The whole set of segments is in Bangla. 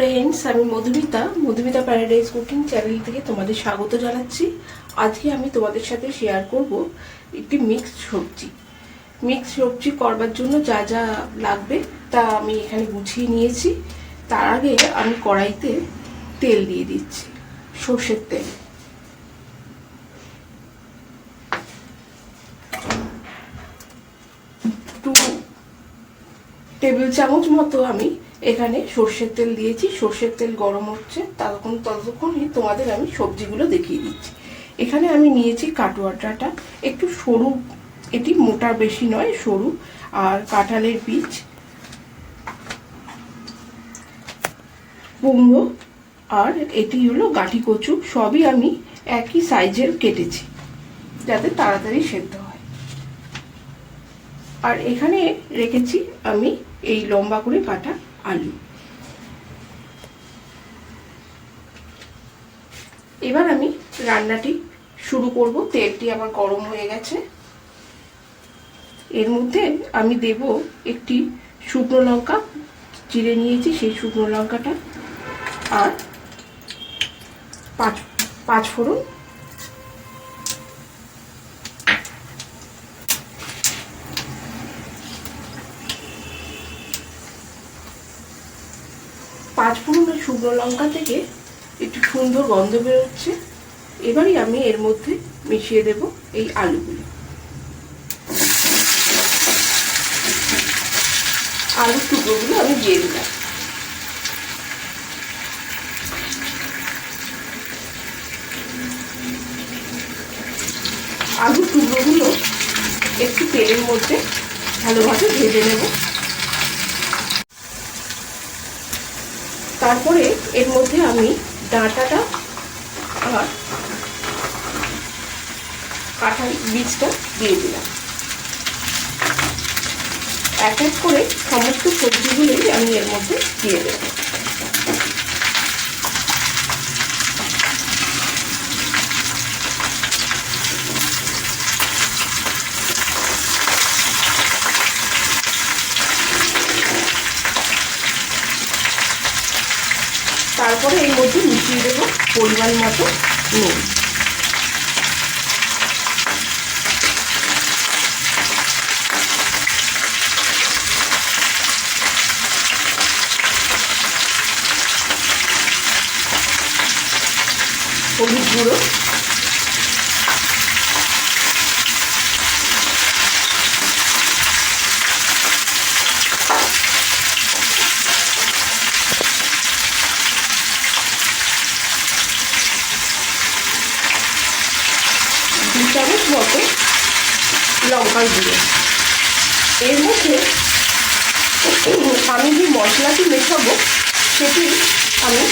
ফ্রেন্ডস আমি Madhumita Madhumita paradise cooking channel থেকে তোমাদের স্বাগত জানাচ্ছি। আজকে আমি তোমাদের সাথে শেয়ার করব একটি মিক্সড সবজি। মিক্সড সবজি করবার জন্য যা যা লাগবে তা আমি এখানে গুছিয়ে নিয়েছি। তার আগে আমি কড়াইতে তেল দিয়ে দিচ্ছি, সর্ষের তেল। টু টেবিল চামচ মতো আমি এখানে সর্ষের তেল দিয়েছি। সর্ষের তেল গরম হচ্ছে। ততক্ষণ ততক্ষণই তোমাদের আমি সবজিগুলো দেখিয়ে দিচ্ছি। এখানে আমি নিয়েছি কাটুয়া একটু সরু, এটি মোটা বেশি নয়, সরু। আর কাঁঠালের বীজ, কুমড়ো, আর এটি হলো গাঠি কচু। সবই আমি একই সাইজের কেটেছি, যাতে তাড়াতাড়ি সেদ্ধ হয়। আর এখানে রেখেছি আমি এই লম্বা করে কাটা। আলু। এবার আমি রান্নাটি শুরু করব। তেলটি আমার গরম হয়ে গেছে। এর মধ্যে আমি দেব একটি শুকনো লঙ্কা। চিড়ে নিয়েছি সেই শুকনো লঙ্কাটা। আর পাঁচ পাঁচ ফোড়ন পাঁচ ফোড়নের শুকনো লঙ্কা থেকে একটু সুন্দর গন্ধ বেরোচ্ছে। এবারই আমি এর মধ্যে মিশিয়ে দেব এই আলুগুলো। আলুর টুকরোগুলো আমি দিয়ে দিলাম। আলুর টুকরোগুলো একটু তেলের মধ্যে ভালোভাবে ভেজে নেব। তারপরে এর মধ্যে আমি ডাঁটাটা আর কাঁঠাল বীজটা দিয়ে দিলাম। এক এক করে সমস্ত সবজিগুলোই আমি এর মধ্যে দিয়ে দেব। তারপরে এর মধ্যে মিশিয়ে দেবো পরিমাণ মতো নুন। হলুদ গুঁড়ো দু চামচ মতো লঙ্কার গুঁড়ো এর মধ্যে আমি যে মশলাটি মেশাবো, সেটি আমি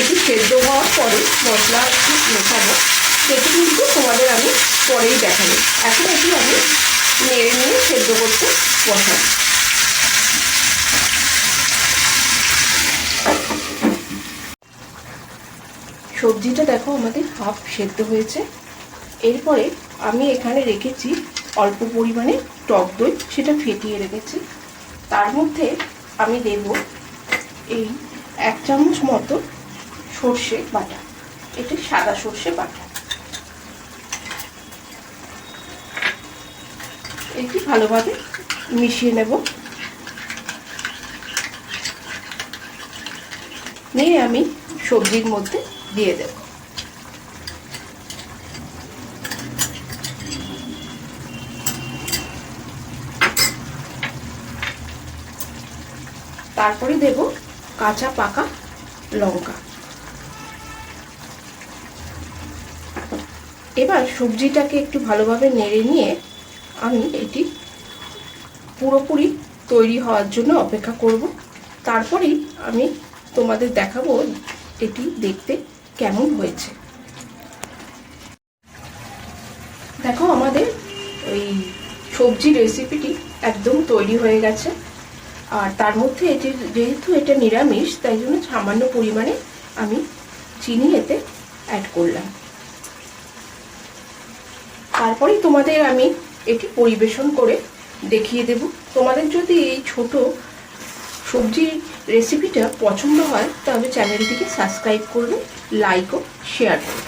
একটু সেদ্ধ হওয়ার পরে মশলাটি মেশাবো। সেটি কিন্তু তোমাদের আমি পরেই দেখাবো। এখন এটি আমি নেড়ে নিয়ে সেদ্ধ করতে বসাবো। সবজিটা দেখো আমাদের হাফ সেদ্ধ হয়েছে। এরপরে আমি এখানে রেখেছি অল্প পরিমাণে টক দই সেটা ফেটিয়ে রেখেছি। তার মধ্যে আমি দেব এই এক চামচ মতো সর্ষে বাটা। এটি সাদা সর্ষে বাটা। এটি ভালোভাবে মিশিয়ে নেব। নিয়ে আমি সবজির মধ্যে দিয়ে দেব। তারপরে দেব কাঁচা পাকা লঙ্কা। এবার সবজিটাকে একটু ভালোভাবে নেড়ে নিয়ে আমি এটি পুরোপুরি তৈরি হওয়ার জন্য অপেক্ষা করব। তারপরেই আমি তোমাদের দেখাবো এটি দেখতে কেমন হয়েছে। দেখো আমাদের ওই সবজি রেসিপিটি একদম তৈরি হয়ে গেছে। আর তার মধ্যে এটি যেহেতু এটা নিরামিষ, তাই জন্য সামান্য পরিমাণে আমি চিনি এতে অ্যাড করলাম। তারপরেই তোমাদের আমি এটি পরিবেশন করে দেখিয়ে দেব। তোমাদের যদি এই ছোট সবজির রেসিপিটা পছন্দ হয়, তাহলে চ্যানেলটিকে সাবস্ক্রাইব করবে লাইক ও শেয়ার করবে।